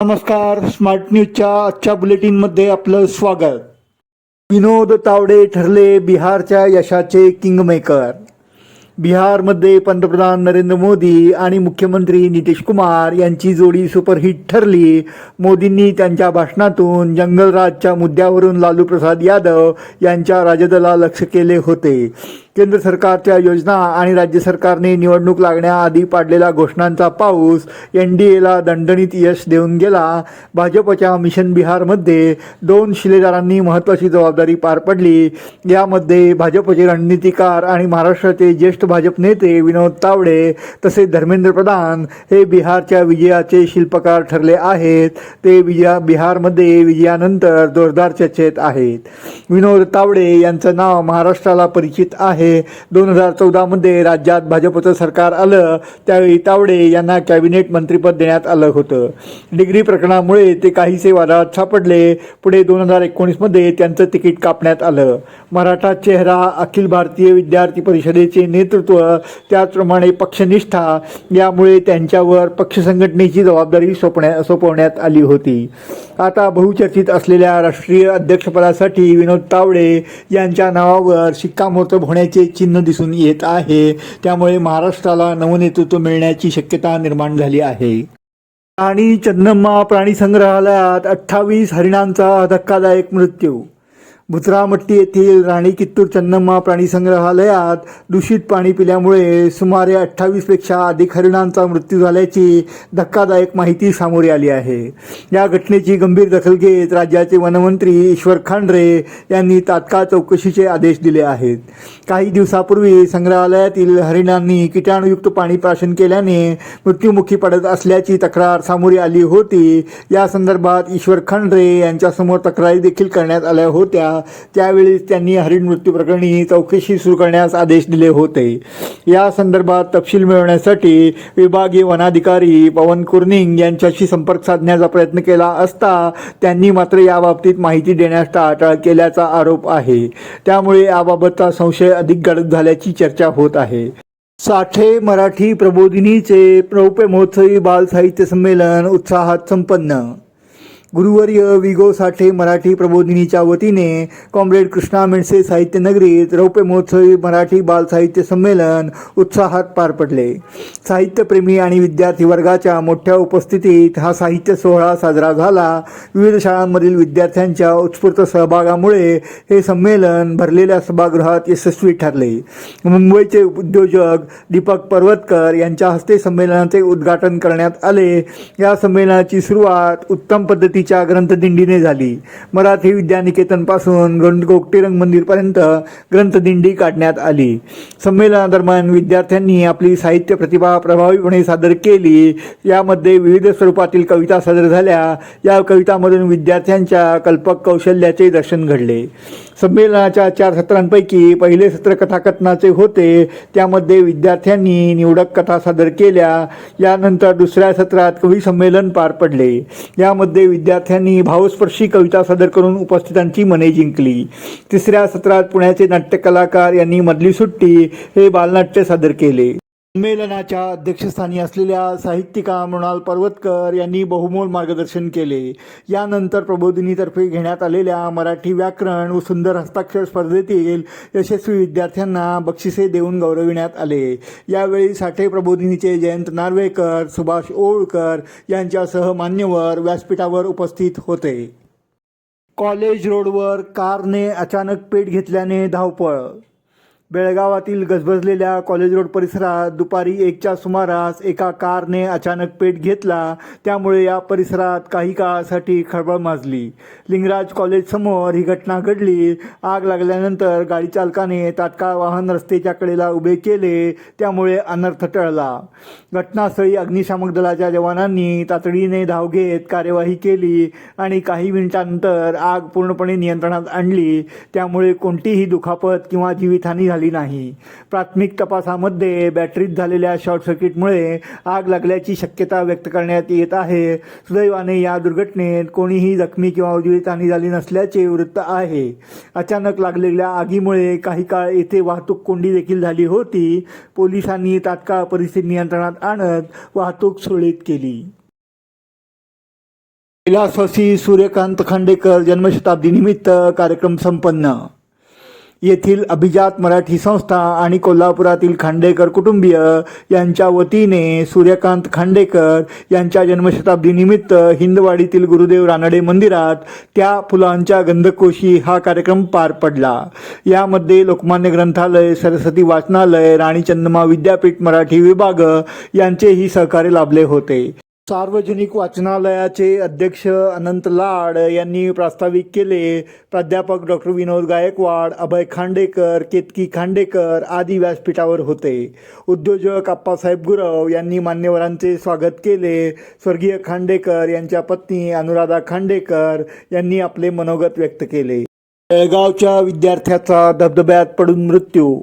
नमस्कार स्मार्ट न्यूजच्या आजच्या बुलेटिनमध्ये आपलं स्वागत. विनोद तावडे ठरले बिहारच्या यशाचे किंगमेकर बिहारमध्ये पंतप्रधान नरेंद्र मोदी आणि मुख्यमंत्री नितीश कुमार यांची जोडी सुपरहिट ठरली. मोदींनी त्यांच्या भाषणातून जंगलराजच्या मुद्द्यावरून लालू प्रसाद यादव यांच्या राजदला लक्ष केले होते. केंद्र सरकारच्या योजना आणि राज्य सरकारने निवडणूक लागण्याआधी पाडलेला घोषणांचा पाऊस एन डी एला दणदणीत यश देऊन गेला. भाजपच्या मिशन बिहारमध्ये दोन शिलेदारांनी महत्त्वाची जबाबदारी पार पडली. यामध्ये भाजपचे रणनीतिकार आणि महाराष्ट्राचे ज्येष्ठ भाजप नेते विनोद तावडे तसेच धर्मेंद्र प्रधान हे बिहारच्या विजयाचे शिल्पकार ठरले आहेत. ते विजया बिहारमध्ये विजयानंतर जोरदार चर्चेत आहेत. विनोद तावडे यांचं नाव महाराष्ट्राला परिचित आहे. दोन हजार चौदामध्ये राज्यात भाजपचं सरकार आलं त्यावेळी तावडे यांना कॅबिनेट मंत्रिपद देण्यात आलं होतं. डिग्री प्रकरणामुळे ते काहीसे वादात सापडले. पुढे दोन हजार एकोणीसमध्ये त्यांचं तिकीट कापण्यात आलं. मराठा चेहरा अखिल भारतीय विद्यार्थी परिषदेचे नेतृत्व त्याचप्रमाणे पक्षनिष्ठा यामुळे त्यांच्यावर पक्ष संघटनेची जबाबदारी सोपण्या सोपवण्यात आली होती. आता बहुचर्चित असलेल्या राष्ट्रीय अध्यक्षपदासाठी विनोद तावडे यांच्या नावावर शिक्कामोर्तब होण्याची चिन्ह दिसून येत आहे. त्यामुळे महाराष्ट्राला नवनेतृत्व मिळण्याची शक्यता निर्माण झाली आहे. आणि चन्नम्मा प्राणी संग्रहालयात अठ्ठावीस हरिणांचा धक्कादायक मृत्यू भुतरामट्टी येथील राणी कित्तूर चन्नम्मा प्राणी संग्रहालयात दूषित पाणी पिल्यामुळे सुमारे अठ्ठावीसपेक्षा अधिक हरिणांचा मृत्यू झाल्याची धक्कादायक माहिती समोर आली आहे. या घटनेची गंभीर दखल घेत राज्याचे वनमंत्री ईश्वर खांडरे यांनी तात्काळ चौकशीचे आदेश दिले आहेत. काही दिवसापूर्वी संग्रहालयातील हरिणांनी किटाणुयुक्त पाणी प्राशन केल्याने मृत्युमुखी पडत असल्याची तक्रार सामोरी आली होती. या संदर्भात ईश्वर खांडरे यांच्यासमोर तक्रारी देखील करण्यात आल्या होत्या. त्यावेळी त्यांनी हरिण मृत्यू प्रकरणी चौकशी सुरू करण्यास आदेश दिले होते. या संदर्भात तपशील मिळवण्यासाठी विभागीय वनाधिकारी पवन कुर्निंग यांच्याशी संपर्क साधण्याचा प्रयत्न केला असता त्यांनी मात्र याबाबतीत माहिती देण्यास टाळाटाळ केल्याचा आरोप आहे. त्यामुळे याबाबतचा संशय अधिक गडद झाल्याची चर्चा होत आहे. साठे मराठी प्रबोधिनीचे रौप्य महोत्सवी बाल साहित्य संमेलन उत्साहात संपन्न. गुरुवर्य विगो साठे मराठी प्रबोधिनीच्या वतीने कॉम्रेड कृष्णा मेणसे साहित्य नगरीत रौप्य महोत्सवी मराठी बाल साहित्य संमेलन उत्साहात पार पडले. साहित्यप्रेमी आणि विद्यार्थी वर्गाच्या मोठ्या उपस्थितीत हा साहित्य सोहळा साजरा झाला. विविध शाळांमधील विद्यार्थ्यांच्या उत्स्फूर्त सहभागामुळे हे संमेलन भरलेल्या सभागृहात यशस्वी ठरले. मुंबईचे उद्योजक दीपक पर्वतकर यांच्या हस्ते संमेलनाचे उद्घाटन करण्यात आले. या संमेलनाची सुरुवात उत्तम पद्धती पद्धतीच्या ग्रंथदिंडीने झाली. मराठी विद्यानिकेतनपासून गण गोगटीरंग मंदिरपर्यंत ग्रंथदिंडी काढण्यात आली. संमेलनादरम्यान विद्यार्थ्यांनी आपली साहित्य प्रतिभा प्रभावीपणे सादर केली. यामध्ये विविध स्वरूपातील कविता सादर झाल्या. या कवितामधून विद्यार्थ्यांच्या कल्पक कौशल्याचे दर्शन घडले. संमेलनाच्या चार सत्रांपैकी पहिले सत्र कथाकथनाचे होते. त्यामध्ये विद्यार्थ्यांनी निवडक कथा सादर केल्या. यानंतर दुसऱ्या सत्रात कवी संमेलन पार पडले. यामध्ये विद्या विद्यार्थ्यांनी भावस्पर्शी कविता सादर करून उपस्थितांची मने जिंकली. तिसऱ्या सत्रात पुण्याचे नाट्य कलाकार यांनी मधली सुट्टी हे बालनाट्य सादर केले. संमेलनाच्या अध्यक्षस्थानी असलेल्या साहित्यिका मृणाल पर्वतकर यांनी बहुमोल मार्गदर्शन केले. यानंतर प्रबोधिनीतर्फे घेण्यात आलेल्या मराठी व्याकरण व सुंदर हस्ताक्षर स्पर्धेतील यशस्वी विद्यार्थ्यांना बक्षिसे देऊन गौरविण्यात आले. यावेळी साठे प्रबोधिनीचे जयंत नार्वेकर सुभाष ओळकर यांच्यासह मान्यवर व्यासपीठावर उपस्थित होते. कॉलेज रोडवर कारने अचानक पेट घेतल्याने धावपळ बेळगावातील गजबजलेल्या कॉलेज रोड परिसरात दुपारी एकच्या सुमारास एका कारने अचानक पेट घेतला. त्यामुळे या परिसरात काही काळासाठी खळबळ माजली. लिंगराज कॉलेजसमोर ही घटना घडली. आग लागल्यानंतर गाडी चालकाने तात्काळ वाहन रस्त्याच्या कडेला उभे केले. त्यामुळे अनर्थ टळला. घटनास्थळी अग्निशामक दलाच्या जवानांनी तातडीने धाव घेत कार्यवाही केली आणि काही मिनिटांनंतर आग पूर्णपणे नियंत्रणात आणली. त्यामुळे कोणतीही दुखापत किंवा जीवितहानी झाली नाही. प्राथमिक तपासामध्ये बॅटरीत झालेल्या शॉर्ट सर्किटमुळे आग लागल्याची शक्यता व्यक्त करण्यात येत आहे. सुदैवाने या दुर्घटनेत कोणीही जखमी किंवा जीवितहानी झाली नसल्याचे वृत्त आहे. अचानक लागलेल्या आगीमुळे काही काळ येथे वाहतूक कोंडी देखील झाली होती. पोलिसांनी तात्काळ परिस्थिती नियंत्रणात आणत वाहतूक सुरळीत केली. कैलासवासी सूर्यकांत खांडेकर जन्मशताब्दी निमित्त कार्यक्रम संपन्न. येथील अभिजात मराठी संस्था आणि कोल्हापुरातील खांडेकर कुटुंबीय यांच्या वतीने सूर्यकांत खांडेकर यांच्या जन्मशताब्दी निमित्त हिंदवाडीतील गुरुदेव रानडे मंदिरात त्या फुलांच्या गंधकोशी हा कार्यक्रम पार पडला. यामध्ये लोकमान्य ग्रंथालय सरस्वती वाचनालय राणी चंदमा विद्यापीठ मराठी विभाग यांचेही सहकार्य लाभले होते. सार्वजनिक वाचनालयाचे अध्यक्ष अनंत लाड यांनी प्रास्ताविक केले. प्राध्यापक डॉक्टर विनोद गायकवाड अभय खांडेकर केतकी खांडेकर आदी व्यासपीठावर होते. उद्योजक आप्पासाहेब गुरव यांनी मान्यवरांचे स्वागत केले. स्वर्गीय खांडेकर यांच्या पत्नी अनुराधा खांडेकर यांनी आपले मनोगत व्यक्त केले. बेळगावच्या विद्यार्थ्याचा धबधब्यात पडून मृत्यू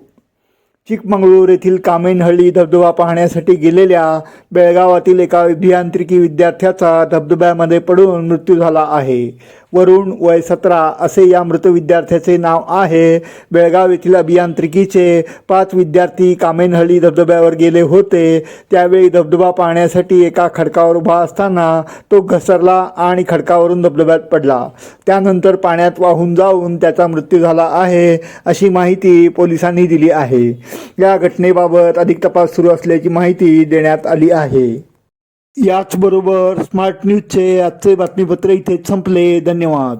चिकमंगळूर येथील कामेनहळ्ळी धबधबा पाहण्यासाठी गेलेल्या बेळगावातील एका अभियांत्रिकी विद्यार्थ्याचा धबधब्यामध्ये पडून मृत्यू झाला आहे. वरुण वय सतरा असे या मृत विद्यार्थ्याचे नाव आहे. बेळगाव येथील अभियांत्रिकीचे पाच विद्यार्थी कामेनहळी धबधब्यावर गेले होते. त्यावेळी धबधबा पाहण्यासाठी एका खडकावर उभा असताना तो घसरला आणि खडकावरून धबधब्यात पडला. त्यानंतर पाण्यात वाहून जाऊन त्याचा मृत्यू झाला आहे अशी माहिती पोलिसांनी दिली आहे. या घटनेबाबत अधिक तपास सुरू असल्याची माहिती देण्यात आली आहे. याचबरोबर स्मार्ट न्यूजचे आजचे बातमीपत्र इथे संपले. धन्यवाद.